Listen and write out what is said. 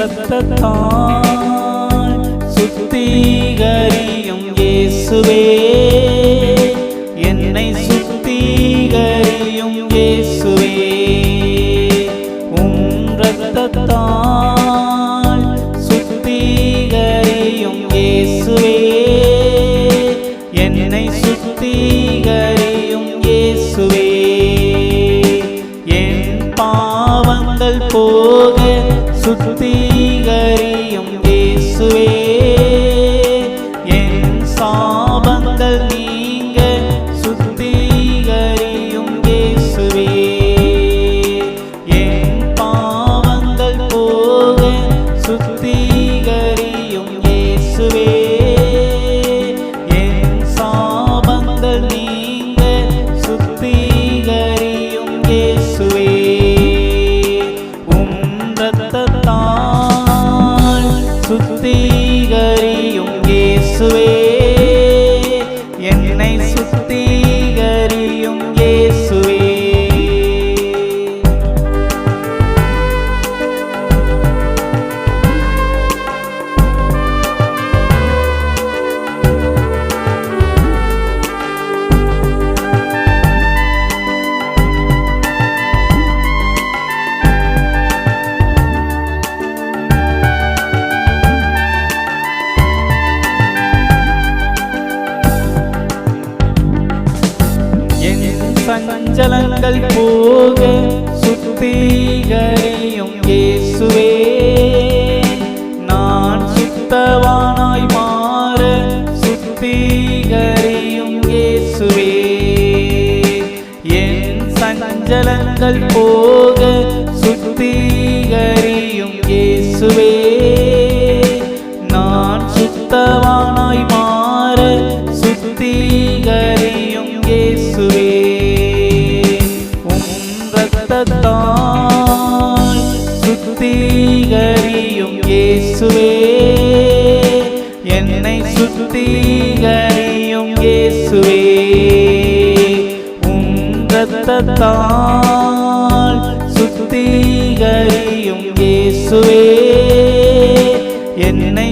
ரத்தத்தால் சுத்திகரியும் இயேசுவே. என்னை சுத்திகரியும் இயேசுவே. உம் ரத்தத்தால் சுத்திகரியும் இயேசுவே. என்னை சுத்திகரியும் இயேசுவே. என் பாவங்கள் போக சுத்தி இயேசுவே சஞ்சலங்கள் போக சுத்திகரியும் இயேசுவே. நான் சுத்தவானாய் மாற சுத்திகரியும் இயேசுவே. என் சஞ்சலங்கள் போக சுத்திகரியும் இயேசுவே. நான் சுத்தவானாய் மாற சுத்திகரியும் சுத்திகரியும் இயேசுவே. என்னை சுத்திகரியும் இயேசுவே. உங்கத்தால் சுத்திகரியும் இயேசுவே. என்னை